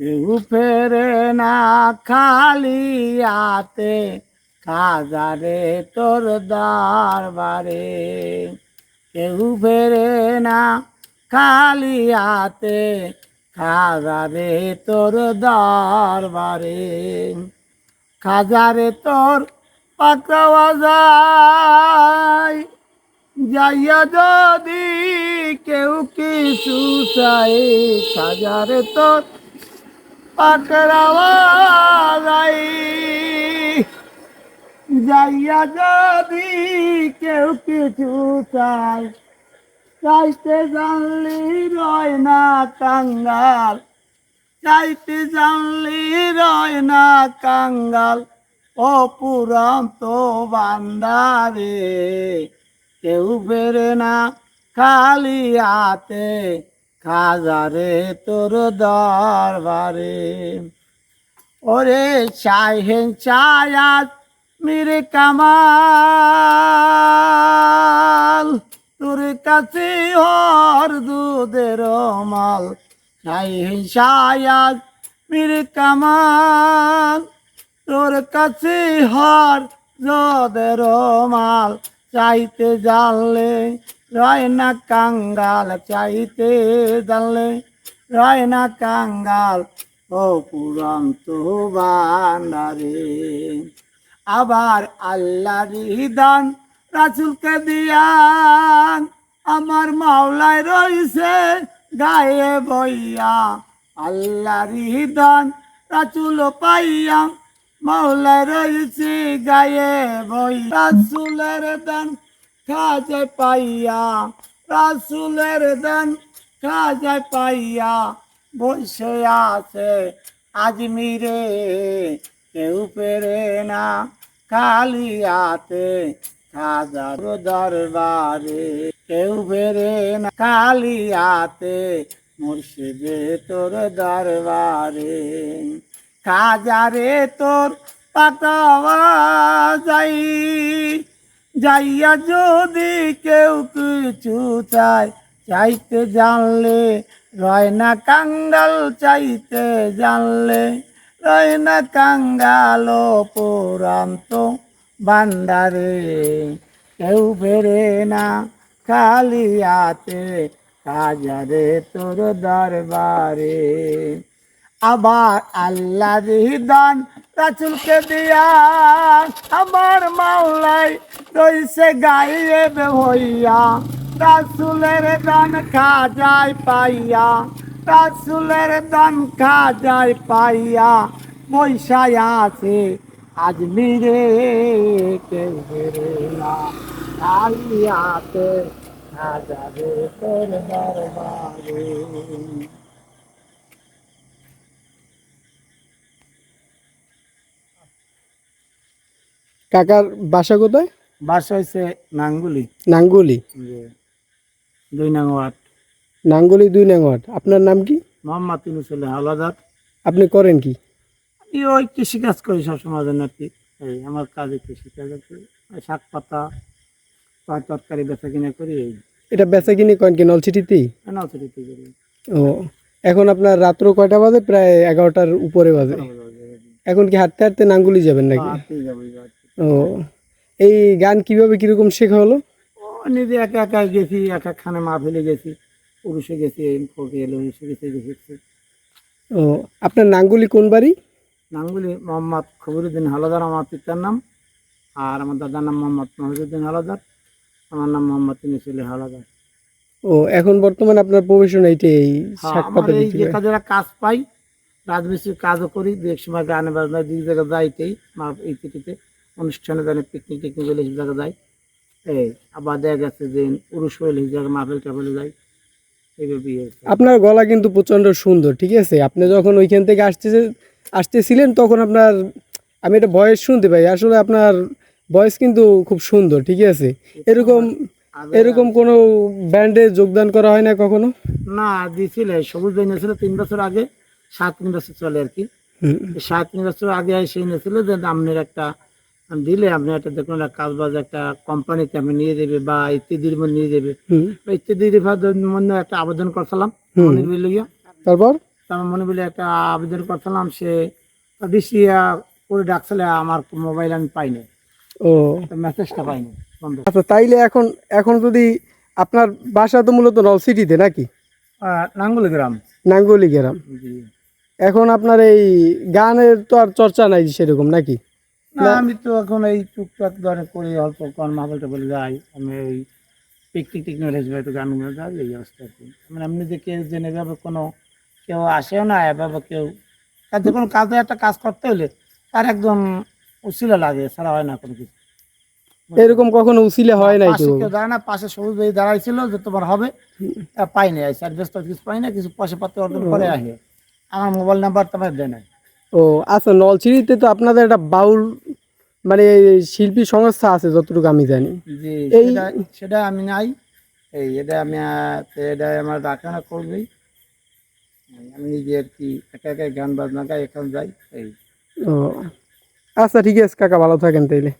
কেউ ফেরে না খালি হাতে খাজারে তোর দরবারে। কেউ ফেরে না খালি হাতে খাজারে তোর দরবারে। খাজারে তোর যায়, যাইয়া যদি কেউ কিছু চাই খাজারে তোর যায় যাইয়া যদি কেউ কিছু চাই চাইতে জানলি রয় না কাঙ্গাল। চাইতে জানলি রয় না কাঙ্গাল ও পুরান্ত বান্দারে কেউ বেরে না খালি হাতে খাজারে তোর দরবারে। ওরে চাহেন চায়াত মিরে কামাল, তোর কাছে হর দুধের মাল। চাহেন চায়াত মিরে কামাল, তোর কাছে হর দুধের মাল। চাইতে জানলে রয় না কাঙ্গাল চাইতে জানলে রয় না কাঙ্গাল, ও পুরান্ত বান্দারে। আবার আল্লাহ দান রাসুলকে দিয়ান, আমার মাওলায় রইছে গায়ে বইয়া। আল্লাহ দান রাসুল পাইয়া, মাওলায় রইছে গায়ে বই রাসুলের দান খাজে পাইয়া, রাসুলের দান খাজে পাইয়া, বসে আছে আজমিরে। কেউ পেরে না কালিয়াতে খাজার দরবারে। কেউ পেরে না কালিয়াতে মুর্শিদে তোর দরবারে। খাজারে তোর পাতাওয়া যাই যাইয়া যদি কেউ কিছু চায়, চাইতে জানলে রয় না কাঙ্গাল, চাইতে জানলে রয় না কাঙ্গাল পুরান্ত বান্দারে কেউ বেরে না খালি হাতে কাজারে তোর দরবারে। আবার আল্লাহ দান রাসুলকে দিয়া আমার মাওলাই রইছে গাইয়ে হইয়া রাসুলের দান খা যায় পাইয়া, রাসুলের দান খা যায় পাইয়া পয়সায় আছে আজ মিরে কেউ বেরে না আলিয়াতে হাজারে তোর দরবারে। কাকার বাসা কোথায়? বাসা হয়েছে নাঙ্গুলি। নাঙ্গুলি। দুই নং ওয়ার্ড। নাঙ্গুলি দুই নাঙ্গট আপনার নাম কি? মোহাম্মদ ইনুসুল হাওলাদার। আপনি করেন কি? এই ওই কৃষিকাজ করি সবসময় জন্য আর কি। এই আমার কাজে কৃষিকাজ আর কি ওই শাক পাতা তর- তরকারি বেচা কিনা করি এই। এটা বেচা কিনে করেন কি? নলছিটিতেই নাচরিতে করি। ও এখন আপনার রাত্র কয়টা বাজে? প্রায় এগারোটার উপরে বাজে। এখন কি হাঁটতে হাঁটতে নাঙ্গুলি যাবেন নাকি? ও এই গান কীভাবে কীরকম শেখা হলো? নিজে একা একা গেছি এক একখানে মা ফেলে গেছি পুরুষে গেছি ফোকে এলো এসে গেছে গেছি। ও আপনার নাঙ্গুলি কোন বাড়ি? নামগুলি মোহাম্মদ খবরুদ্দিন হালাদার আমার পিতার নাম। আর আমার দাদার নাম মোহাম্মদ মহিউদ্দিন হালাদার আমার নাম মোহাম্মদ ইনুসুল হালাদার। ও এখন বর্তমানে আপনার প্রফেশন এইটাই হ্যাঁ, আমার এই যে করা। কাজেরা কাজ পাই রাজমিস্ত্রির কাজও করি দু এক সময় গানে বাজনা দুই জায়গায় যাইতেই আমার এই অনুষ্ঠানে জানে পিকনিক টিকনিক হলে জায়গায় যাই এই আবার দেখা গেছে যে পুরুষ হইলে সেই জায়গায় মাহফিল টাফেলে এইভাবে আপনার গলা কিন্তু প্রচণ্ড সুন্দর ঠিক আছে? আপনি যখন ওইখান থেকে আসতেছে আসতেছিলেন তখন আপনার আমি এটা ভয়েস শুনতে পাই আসলে আপনার ভয়েস কিন্তু খুব সুন্দর ঠিক আছে? এরকম এরকম কোনো ব্যান্ডে যোগদান করা হয় না কখনো? না দিছিল সবুজ ভাই নিয়েছিল তিন বছর আগে সাত তিন বছর চলে আর কি। সাত তিন বছর আগে এসে নিয়েছিল যে আপনার একটা দিলে আপনি একটা দেখুন একটা কাজ বাজ একটা কোম্পানিতে আপনি নিয়ে দেবে বা ইত্যাদির মধ্যে নিয়ে দেবে। বা ইত্যাদির মধ্যে একটা আবেদন করছিলাম। অনেক লইয়া তারপর? তার মনে বলে একটা আবেদন করছিলাম সে ডিসিয়া করে ডাকছিলে আমার মোবাইল আমি পাইনি। ও। মেসেজটা পাইনি আচ্ছা তাইলে এখন এখন যদি আপনার বাসা তো মূলত নলসিটিতে নাকি? নাঙ্গুল গ্রাম। নাঙ্গলি গ্রাম। এখন আপনার এই গানের তো আর চর্চা নাই সেরকম নাকি? না আমি তো এখন এই টুকটাক ধরে করি অল্প কন মাহবলটা বলে যাই। আমি ওই পিকনিক টিকনিক একটু গানগুলো যাই এই অবস্থা মানে এমনি যে কেউ যে এভাবে কোনো কেউ আসেও না এভাবে কেউ কাজে কোনো কাজে একটা কাজ করতে হলে তার একদম উচিলা লাগে ছাড়া হয় না কোনো কিছু। এরকম কখনো উসিলে হয় নাই তো? কেউ দাঁড়ায় না পাশে সবুজ ভাই দাঁড়াইছিল যে তোমার হবে পাই না অ্যাডজাস্ট কিছু পাই না কিছু পয়সা পাতি অর্জন করে আসে। আমার মোবাইল নাম্বার তোমার দেয় না ও আচ্ছা নলছিড়িতে তো আপনাদের একটা বাউল মানে শিল্পী সংস্থা আছে যতটুকু আমি জানি। এই- সেটা সেটা আমি নাই। এই এটা আমি এটা আমার রাখানা করবে। আমি নিজে আর কি একা একা গান বাজনা গাই এখন যাই এই। ও আচ্ছা ঠিক আছে কাকা ভালো থাকেন তাইলে।